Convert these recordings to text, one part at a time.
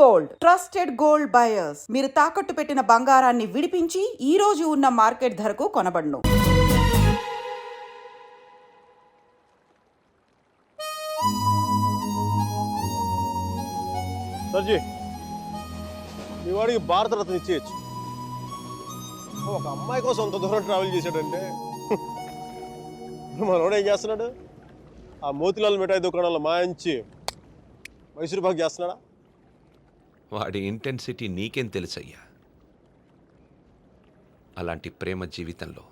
Gold. Trusted gold buyers. మీరు తాకట్టు పెట్టిన బంగారాన్ని విడిపించి ఈ రోజు ఉన్న మార్కెట్ ధరకు కొనబడును. సర్జీ మీ వాడికి భారతరత్న ఇచ్చేయచ్చు. ఒక అమ్మాయి కోసం అంత దూరం ట్రావెల్ చేశాడంటే మనోడు ఏం చేస్తున్నాడు? ఆ మోతిలాల్ మిఠాయి దుకాణంలో మాయించి మైసూరు పాక్ చేస్తున్నాడా? వాడి ఇంటెన్సిటీ నీకేం తెలుసయ్యా? అలాంటి ప్రేమ జీవితంలో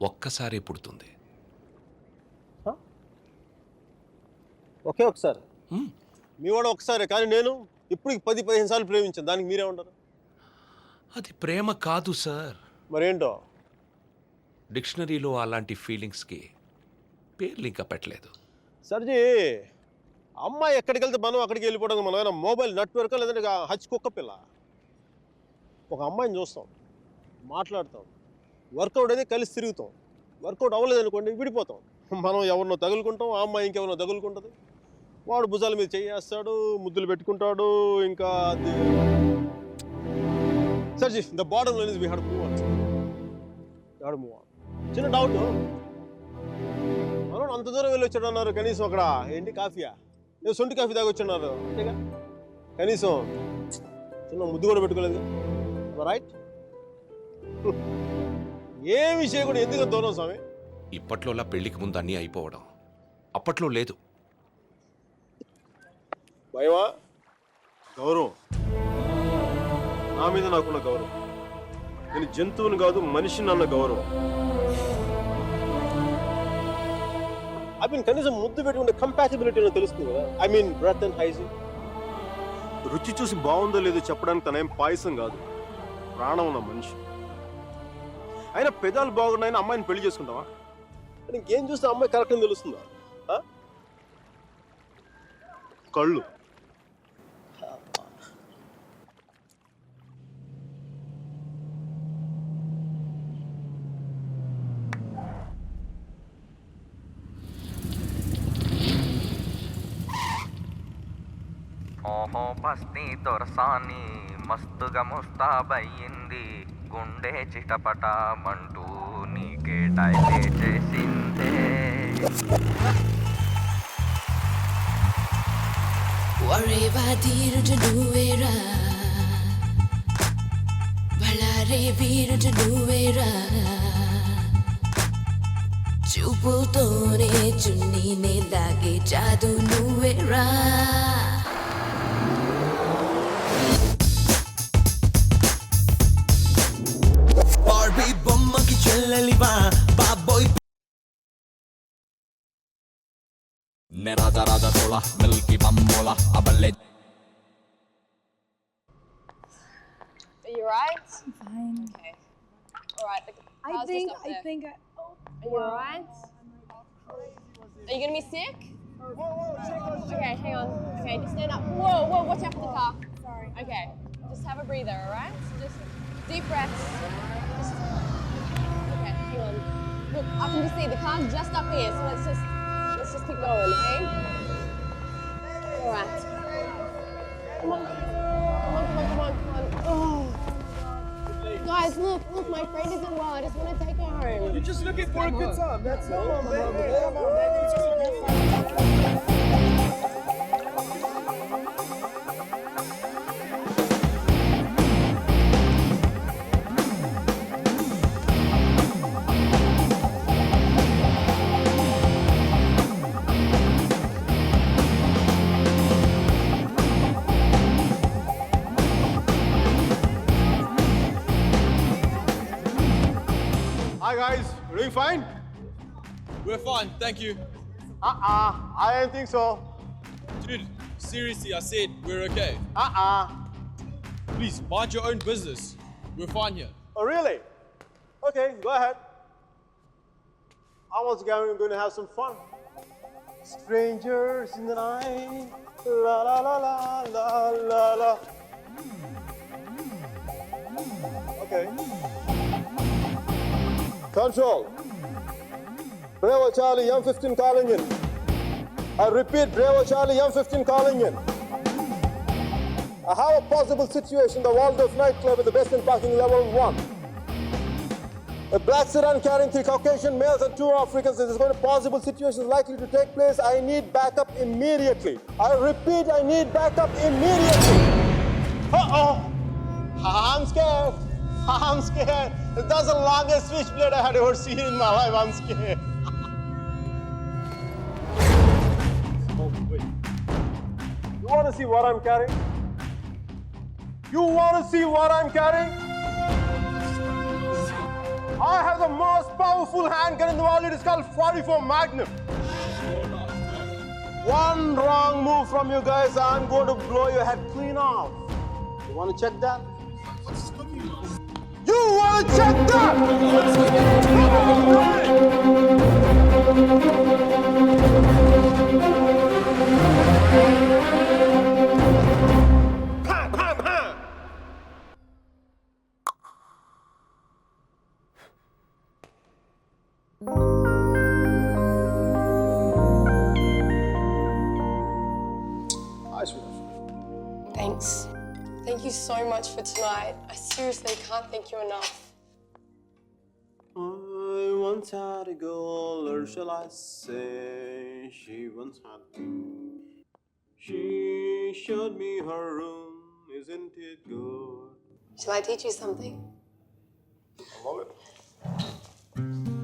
ఒక్కసారి పుడుతుంది. ఒకే ఒకసారి? మీ వాడు ఒకసారి కానీ నేను ఇప్పుడు పది పదిహేను సార్లు ప్రేమించాను. దానికి మీరే ఉంటారు అది ప్రేమ కాదు సార్. మరేంటో? డిక్షనరీలో అలాంటి ఫీలింగ్స్కి పేర్లు ఇంకా పెట్టలేదు. సర్జీ! అమ్మాయి ఎక్కడికి వెళ్తే మనం అక్కడికి వెళ్ళిపోవడం మనం ఏమైనా మొబైల్ నెట్వర్క్ లేదంటే హచ్ కుక్క పిల్ల? ఒక అమ్మాయిని చూస్తాం మాట్లాడతాం వర్కౌట్ అయితే కలిసి తిరుగుతాం. వర్కౌట్ అవ్వలేదు అనుకోండి విడిపోతాం. మనం ఎవరినో తగులుకుంటాం ఆ అమ్మాయి ఇంకెవరినో తగులుకుంటుంది. వాడు భుజాల మీద చేయేస్తాడు ముద్దులు పెట్టుకుంటాడు ఇంకా అది. సర్జీ the bottom line is we had move on had move on చిన్న డౌట్ మనం అంత దూరం వెళ్ళి వచ్చాడు అన్నారు కనీసం అక్కడ ఏంటి కాఫీయా? ఏదో సొంటి కాఫీ తాగి వచ్చున్నారు అంతేగా? కనీసం చిన్న ముద్దు కూడా పెట్టుకోలేదు. రైట్ ఏమి చేయకుండా ఎందుకు అంత దూరం స్వామి? ఇప్పట్లోలా పెళ్ళికి ముందు అన్నీ అయిపోవడం అప్పట్లో లేదు. భయమా? గౌరవం. నా మీద నాకున్న గౌరవం. నేను జంతువుని కాదు మనిషిని అన్న గౌరవం. ఐ మీన్ కనీసం ముద్దు పెట్టుకుంటే కంపాసిబిలిటీ తెలుస్తుంది కదా. I mean breath and hygiene రుచి చూసి బాగుందో లేదో చెప్పడానికి తనేం పాయసం కాదు. ప్రాణం ఉన్న మనిషి. అయినా పెదాలు బాగున్నాయని అమ్మాయిని పెళ్ళి చేసుకుంటావా? ఇంకేం చూస్తే అమ్మాయి కరెక్ట్ అని తెలుస్తుందా? కళ్ళు. బస్తీ దొరసాని మస్తుగా ముస్తాబయ్యింది. గుండె చిటపటమంటూ నీకే డైలే చేసిందే. వరేవా ధీరుడు నువ్వేరా? బళారే వీరుడు నువ్వేరా? చూపుతోనే చున్నీనే లాగే జాదు నువ్వేరా? deliver. Bad boy. Nerada rada tola, milky bambola, abale. Are you right? I'm fine. Okay. All right. The I think. I there. think. I, oh, Are you all right? Are you gonna be sick? Okay, hang on. Okay, just stand up. Whoa, whoa, watch out for the car. Sorry. Okay, just have a breather, all right? So just deep breaths. Just Look, I can just see the car's just up here, so let's just let's just keep going, okay? Alright. Come on. Come on, come on, come on, come on. Oh. Guys, look, look, my friend isn't well. I just want to take her home. You're just looking for a good time, that's all. Hi fine, thank you. Uh-uh, I don't think so. Dude, seriously, I said we're okay. Uh-uh. Please, mind your own business. We're fine here. Oh really? Okay, go ahead. I was going, going to have some fun. Strangers in the night, la la la la la la la. Okay. Control. Bravo Charlie, M15 calling in. I repeat, Bravo Charlie, M15 calling in. I have a possible situation, the Waldorf nightclub with the best in parking level one. A black sedan carrying three Caucasian males and two Africans. This is going to possible situations likely to take place. I need backup immediately. I repeat, I need backup immediately. Uh-oh. I'm scared. I'm scared. That's the longest switchblade I had ever seen in my life. I'm scared. You want to see what I'm carrying? You want to see what I'm carrying? I have the most powerful handgun in the world. It is called 44 Magnum. One wrong move from you guys, I'm going to blow your head clean off. You want to check that? You want to check that? Shall I say, she once had me. She showed me her room, isn't it good? Shall I teach you something? I love it.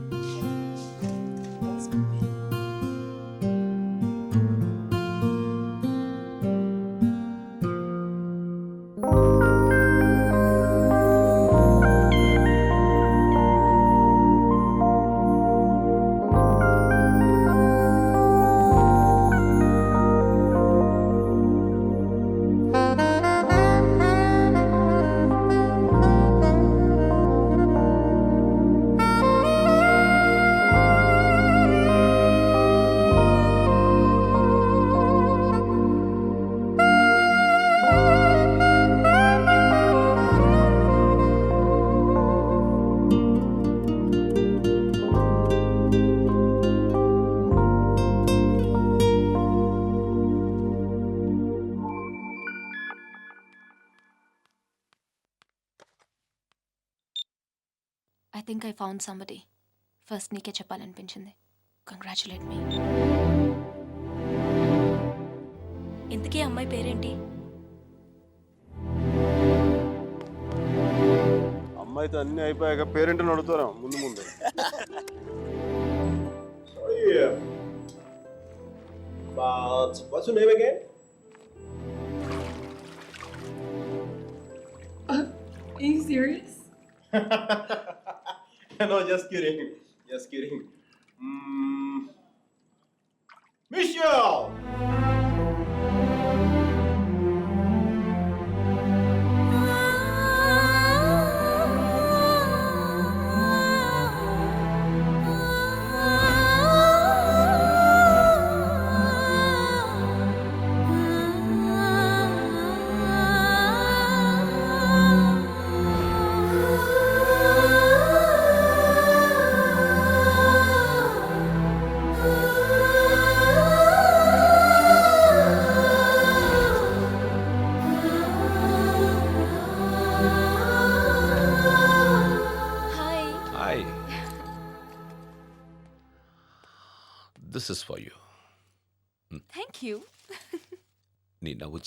Think I found somebody first నీకే చెప్పాలనిపించింది. Congratulate మీ ఇంతకీ అమ్మాయి పేరేంటి? అమ్మాయితో అన్ని అయిపోయాక పేరెంట్ని అడుగుతారా? ముందు ముందు. But what's your name again? Are you serious? no, just kidding. Just kidding. Mm. Michelle!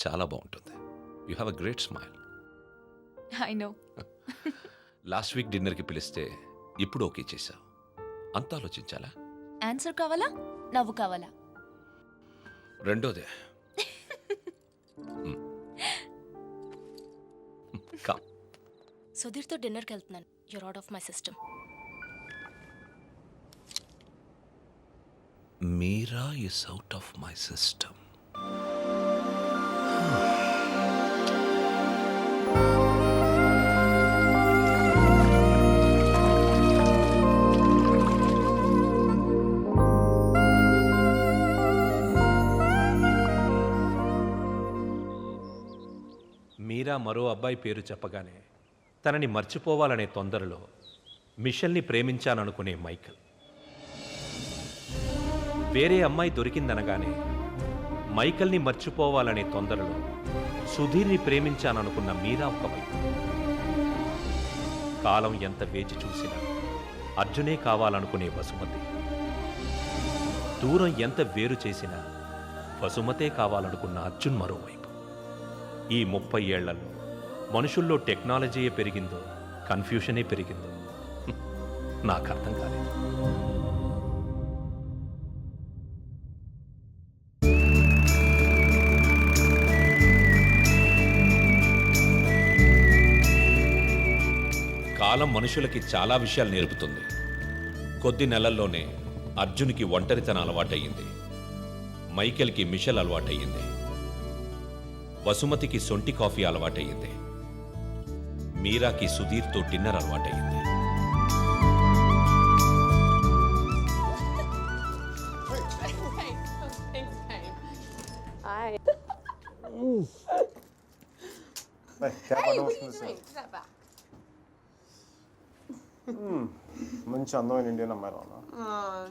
చాలా బాగుంటుంది. You have a great smile I know last week డిన్నర్కి పిలిస్తే ఇప్పుడు ఓకే చేశావు. అంత ఆలోచించాలా? ఆన్సర్ కావాలా? నవ్వు కావాలా? రెండోదే. కా సుధీర్తో డిన్నర్కి వెళ్తున్నాను. You're out of my system Meera is out of my system Meera మరో అబ్బాయి పేరు చెప్పగానే తనని మర్చిపోవాలనే తొందరలో మిషల్ని ప్రేమించాననుకునే మైకల్. వేరే అమ్మాయి దొరికిందనగానే మైకల్ని మర్చిపోవాలనే తొందరలో సుధీర్ని ప్రేమించాననుకున్న మీరా ఒకవైపు కాలం ఎంత వేచి చూసినా అర్జునే కావాలనుకునే వసుమతి. దూరం ఎంత వేరు చేసినా వసుమతే కావాలనుకున్న అర్జున్ మరోవైపు ఈ ముప్పై ఏళ్ళలో మనుషుల్లో టెక్నాలజీయే పెరిగిందో కన్ఫ్యూషనే పెరిగిందో నాకు అర్థం కాలేదు. కాలం మనుషులకి చాలా విషయాలు నేర్పుతుంది. కొద్ది నెలల్లోనే అర్జున్కి ఒంటరితనం అలవాటయ్యింది. మైకెల్కి మిషల్ అలవాటయ్యింది. వసుమతికి సొంటి కాఫీ అలవాటయ్యింది మీరాకి సుధీర్తో డిన్నర్ అలవాటయ్యింది. మంచి అందమైన ఇండియన్ అమ్మాయి Oh.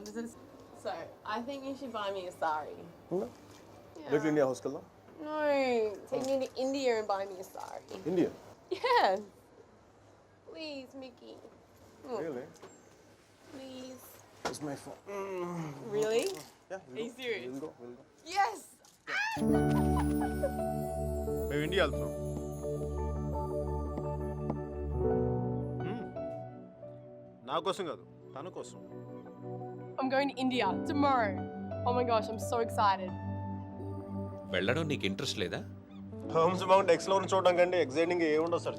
So, I think you should buy me a sari. Little India హౌస్కి వెళ్దాం No, take me to India and buy me a sari. India Yeah. Please, Mickey. Oh, really please. It's my phone Really? Yeah Are you serious? Will go will go Yes! మేము India వెళ్తున్నాం నా కోసం కాదు తన కోసం I'm going to India tomorrow. Oh my gosh, I'm so excited. వెళ్ళడం నీకు interest లేదా? హోమ్స్ మౌంట్ ఎక్స్లో చూడడం కంటే ఎగ్జైటింగ్ ఏముండవు సార్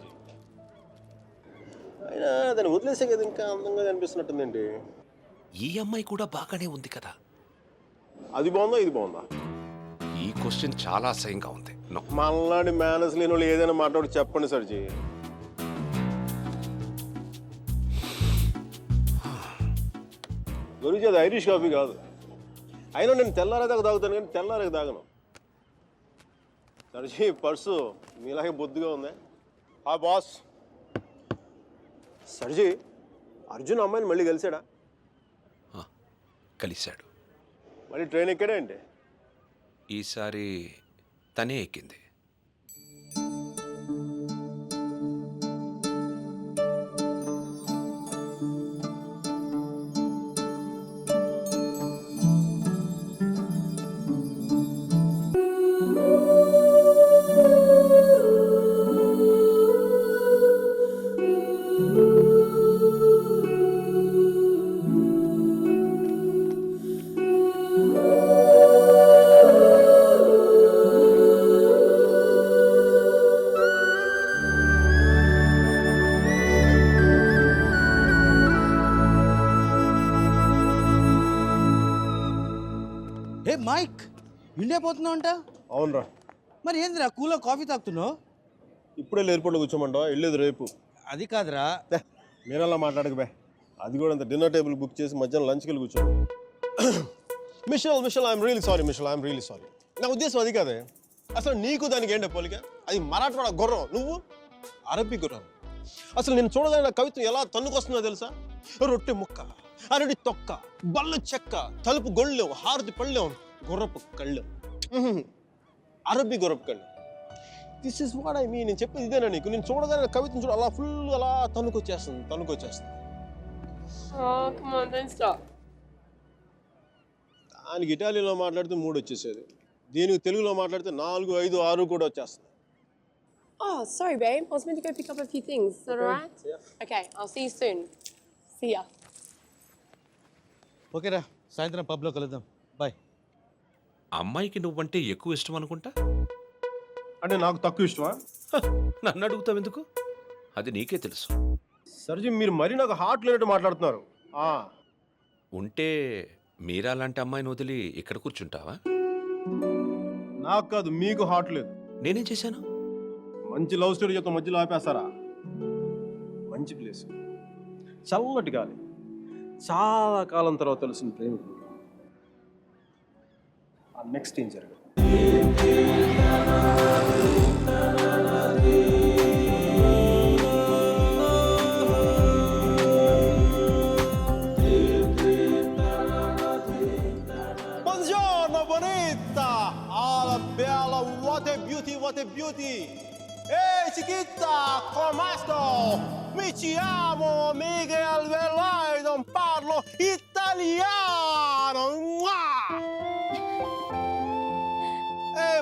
అయినా దాన్ని వదిలేసే కదా ఇంకా అందంగా కనిపిస్తున్నట్టుందండి ఈ అమ్మాయి కూడా బాగానే ఉంది కదా. అది బాగుందా? ఇది బాగుందా? ఈ క్వశ్చన్ చాలా అసహ్యంగా ఉంది. నో మనలాంటి మేనస్ లేని వాళ్ళు ఏదైనా మాట్లాడి చెప్పండి సర్జీ గురించి అది ఐరిష్ కాఫీ కాదు. అయినా నేను తెల్లారేదాకా తాగుతాను కానీ తెల్లారేకి తాగను. సర్జీ పర్సు మీలాగే బొద్దుగా ఉంది. ఆ బాస్ సర్జీ అర్జున్ అమ్మాయిని మళ్ళీ కలిసాడా కలిశాడు. మళ్ళీ ట్రైన్ ఎక్కాడా ఏంటి? ఈసారి తనే ఎక్కింది. ఇండియా పోతున్నావు అంట అవునరా. మరి ఏందిరా కూలో కాఫీ తాగుతున్నావు? ఇప్పుడే ఎయిర్పోర్ట్లో కూర్చోమంటావా? వెళ్ళేది రేపు. అది కాదురా. మీరు అలా మాట్లాడక బే? అది కూడా అంత. డిన్నర్ టేబుల్ బుక్ చేసి మధ్యాహ్నం లంచ్కి వెళ్ళి కూర్చో. Michelle Michelle I'm really sorry Michelle I'm really sorry. నా ఉద్దేశం అది కాదే. అసలు నీకు దానికి ఏంటి పోలిక? అది మరాఠవాడ గుర్రం. నువ్వు? అరబ్బీ గుర్రం. అసలు నేను చూడగానే నా కవిత్వం ఎలా తన్నుకొస్తుందో తెలుసా? రొట్టె ముక్క అరటి తొక్క బల్ల చెక్క తలుపు గొళ్ళెం హారతి పళ్ళెం గుర్రపు కళ్ళెం. అరబ్బీ గుర్రపు కళ్ళెం this is what I mean నేను చెప్పేది ఇదేనా నీకు నేను చూడగానే నా కవిత్వం చూడ అలా ఫుల్ అలా come on, don't stop. దానికి ఇటాలియన్లో మాట్లాడితే మూడు వచ్చేసేది దీనికి తెలుగులో మాట్లాడితే నాలుగు ఐదు ఆరు కూడా వచ్చేస్తుంది Oh, sorry, babe. I was meant to go pick up a few things. Is that alright? Okay, I'll see you soon. See ya. ఓకేరా సాయంత్రం పబ్లో కలుద్దాం అమ్మాయికి నువ్వంటే ఎక్కువ ఇష్టం అనుకుంటా? అంటే నాకు తక్కువ ఇష్టమా? నన్ను అడుగుతావు ఎందుకు అది నీకే తెలుసు. సర్జీ మీరు మరీ నాకు హార్ట్ లేనట్టు మాట్లాడుతున్నారు. ఆ, ఉంటే మీరా లాంటి అమ్మాయిని వదిలి ఇక్కడ కూర్చుంటావా? నాకు కాదు మీకు హార్ట్ లేదు. నేనేం చేశాను? మంచి లవ్ స్టోరీ చెప్తా మధ్యలో ఆపేస్తారా? మంచి ప్లేస్. చల్లటి గాలి. చాలా కాలం తర్వాత తెలిసిన ప్రేమికుడు. నెక్స్ట్ ఏం జరగదు Buongiorno, bonita! All Bella, bella, what a beauty, what a beauty. Ehi, chiquita, come sto? Mi chiamo Miguel Velay, non parlo italiano.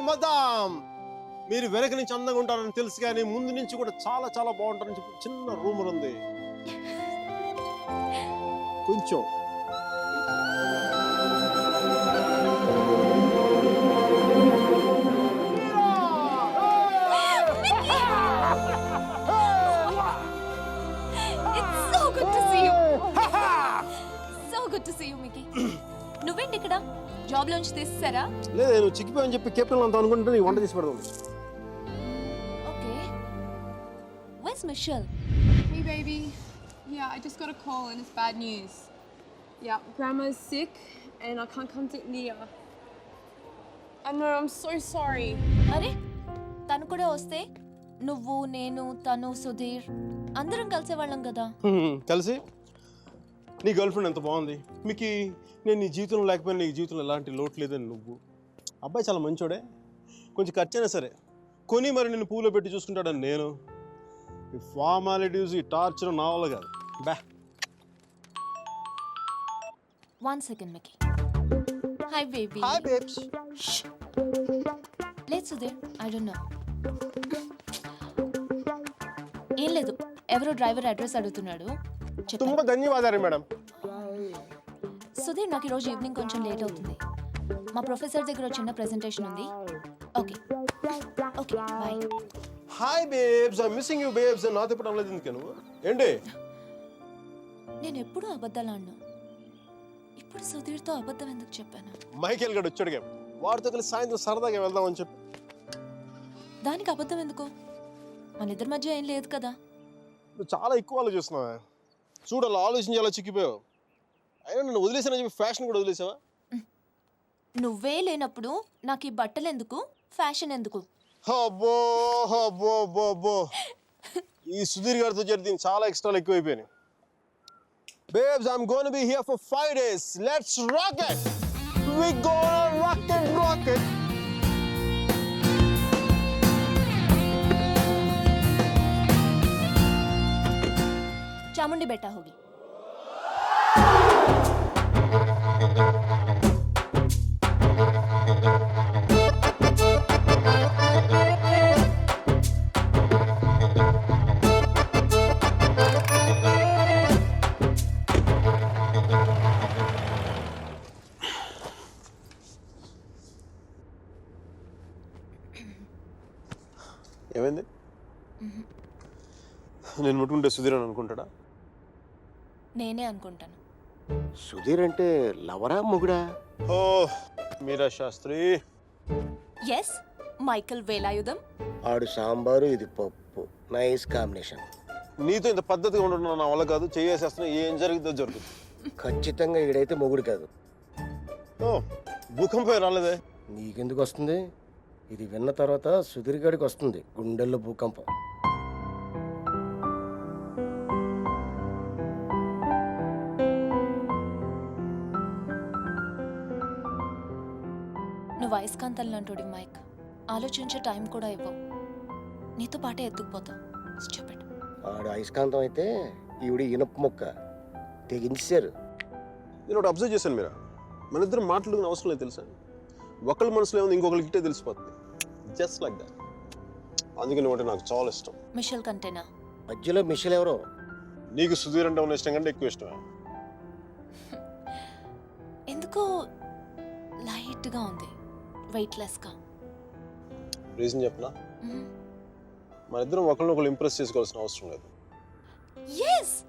మదాం మీరు వెనక నుంచి అందంగా ఉంటారని తెలుసు కానీ ముందు నుంచి కూడా చాలా చాలా బాగుంటారని చెప్పి చిన్న రూమర్ ఉంది. కొంచెం. Good to see you, Mickey. నువ్వేంటి ఇక్కడ జాబ్ లోంచి తీసేసారా లేదు నువ్వు చిక్కిపోయని చెప్పి కెప్టెన్ అంత అనుకుంటే నీ వంట చేసి పెడదాం okay vice Michelle Hey, baby. Yeah, I just got a call and it's bad news. Yeah, Grandma's sick and I can't come to Leah. I know, I'm so sorry. అరే తను కూడా వస్తే నువ్వు నేను తను సుధీర్ అందరం కలిసేవాళ్ళం కదా కలిసి నీ గర్ల్ ఫ్రెండ్ ఎంత బాగుంది మీకు నేను నీ జీవితంలో లేకపోయినా నీ జీవితంలో ఎలాంటి లోటు లేదని నువ్వు. అబ్బాయి చాలా మంచోడే. కొంచెం ఖర్చైనా సరే. కొని మరి నేను పూలో పెట్టి చూసుకుంటాడని నేను. ఈ ఫార్మాలిటీస్ ఈ టార్చర్ నా వల్ల కాదు. బా. One second మికి hi baby hi babes లేదు సుధీర్ ఐ డోంట్ నో ఏం లేదు. ఎవరో డ్రైవర్ అడ్రస్ అడుగుతున్నాడు. చెప్పు ತುಂಬ ధన్యవాదాలు మేడం. సుధీర్ నాకు ఈరోజు ఈవినింగ్ కొంచెం లేట్ అవుతుంది. మా ప్రొఫెసర్ దగ్గర చిన్న ప్రెజెంటేషన్ ఉంది. Okay okay bye hi babes I missing you babes నాతో ఇప్పుడు అనలేదు ఎందుకు నువ్వు? ఏంటి? నేను ఎప్పుడూ అబద్ధాలు ఆడినా. ఇప్పుడు సుధీర్తో అబద్ధం ఎందుకు చెప్పాను? మైకేల్ గడు వచ్చాడుగా వాడితో కలిసి సాయంత్రం సరదాగా వెళ్దామని చెప్పి. దానికి అబద్ధం ఎందుకు? మన ఇద్దరి మధ్య ఏం లేదు కదా. నువ్వు చాలా ఎక్కువ ఆలోచిస్తున్నావా. చూడు అలా ఆలోచించి అలా చిక్కిపోయావు. అయినా నన్ను వదిలేసానని చెప్పి ఫ్యాషన్ కూడా వదిలేసావా? నువ్వే లేనప్పుడు నాకు ఈ బట్టలు ఎందుకు? ఫ్యాషన్ ఎందుకు? అబ్బో అబ్బో అబ్బో అబ్బో ఈ సుధీర్ గారితో జరిగి దీనికి చాలా ఎక్స్ట్రాలు ఎక్కువైపోయినాయి. Babes I'm gonna be here for five days let's rocket we gonna rocket rocket Chamundi Betta ಹೋಗಿ ఏమైంది నేను ముట్టుకుంటే సుధీర్ అని అనుకుంటాడా? నేనే అనుకుంటాను. సుధీర్ అంటే లవరా మొగుడా? ఓ Meera Sastry. Yes Michael Velayudham. ఆడు సాంబారు ఇది పప్పు. నైస్ కాంబినేషన్ నీతో ఇంత పద్ధతిగా ఉండడం నా వల్ల కాదు. చేసేస్తున్నా ఏం జరుగుతుందో జరుగుతుంది ఖచ్చితంగా ఈడైతే మొగుడు కాదు. ఓ భూకంపం రాలేదే? నీకెందుకు వస్తుంది? ఇది విన్న తర్వాత సుధీర్ గడికి వస్తుంది. గుండెల్లో భూకంపం. అయస్కాంతం లాంటి మైక్. ఆలోచించే టైం కూడా ఇవ్వవు. నీతో పాటే ఎత్తుకుపోతావు చెప్పండి ఆడు అయస్కాంతం అయితే ఈవిడ ఇనుప మొక్క. తెగించారు నేను ఒకటి అబ్జర్వ్ చేశాను మీరు? మన ఇద్దరు మాట్లాడుకునే అవసరం లేదు తెలుసా? ఒకళ్ళ మనసులో ఏముంది ఇంకొకరికి ఇట్టే తెలిసిపోతుంది. జస్ట్ లైక్ దాట్ అందుకే నువ్వు అంటే నాకు చాలా ఇష్టం. మిషల్ కంటేనా? మధ్యలో మిషన్ ఎవరో? నీకు సుధీర్ అంటే ఉన్న ఇష్టం కంటే ఎక్కువ ఇష్టమే? ఎందుకో లైట్గా ఉంది. వెయిట్లెస్గా రీజన్ చెప్పనా? మన ఇద్దరం ఒకరినొకరు ఇంప్రెస్ చేసుకోవాల్సిన అవసరం లేదు. ఎస్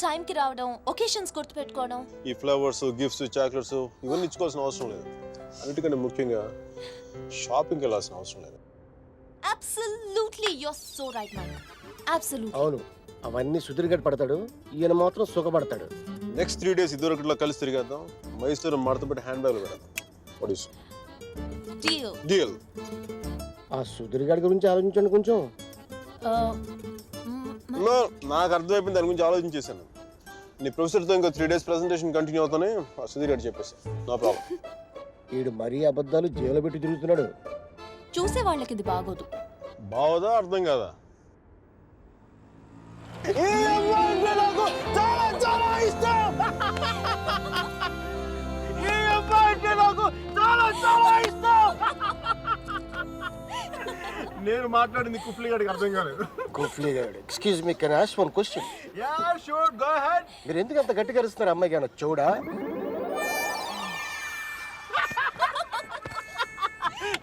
టైంకి రావడం ఒకేషన్స్ గుర్తుపెట్టుకోవడం. ఈ ఫ్లవర్స్ గిఫ్ట్స్ చాక్లెట్స్ ఇవన్నీ ఇచ్చుకోవాల్సిన అవసరం లేదు. అన్నిటికంటే ముఖ్యంగా షాపింగ్కి వెళ్ళాల్సిన అవసరం లేదు. Absolutely you're so right Mike absolutely అవును. అవన్నీ గడి పడతాడు. ఈయన మాత్రం సుఖపడతాడు. నెక్స్ట్ త్రీ డేస్ ఇద్దరు ఒకటిలో కలిసి తిరిగేద్దాం. మైసూరు మడతపెట్టి హ్యాండ్ బ్యాగ్లో పెడదాం. వాట్ ఈస్ డీల్ డీల్ ఆ సుధీర్ గడి గురించి ఆలోచించండి కొంచెం. నో నాకు అర్థమైపోయింది దాని గురించి ఆలోచించేసాను నీ ప్రొఫెసర్తో ఇంకా త్రీ డేస్ ప్రెజెంటేషన్ కంటిన్యూ అవుతానే ఆ సుధీర్ గారు చెప్పేసి నో ప్రాబ్లం వీడు మరీ అబద్ధాలు జైలు పెట్టి తిరుగుతున్నాడు. చూసే వాళ్ళకి ఇది బాగోదు. బావదా అర్థం కదా? నేను మాట్లాడింది కుఫ్లీ గారికి అర్థం కాలేదు. కుఫ్లీ గారు excuse me can ask one question yeah sure go ahead మీరు ఎందుకు అంత గట్టిగా అరుస్తున్నారు? అమ్మాయి కానీ చూడా?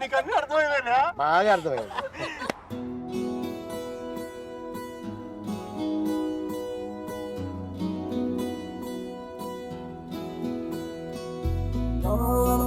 నీకు అన్నీ అర్థమైందా బాగా అర్థమైంది. Oh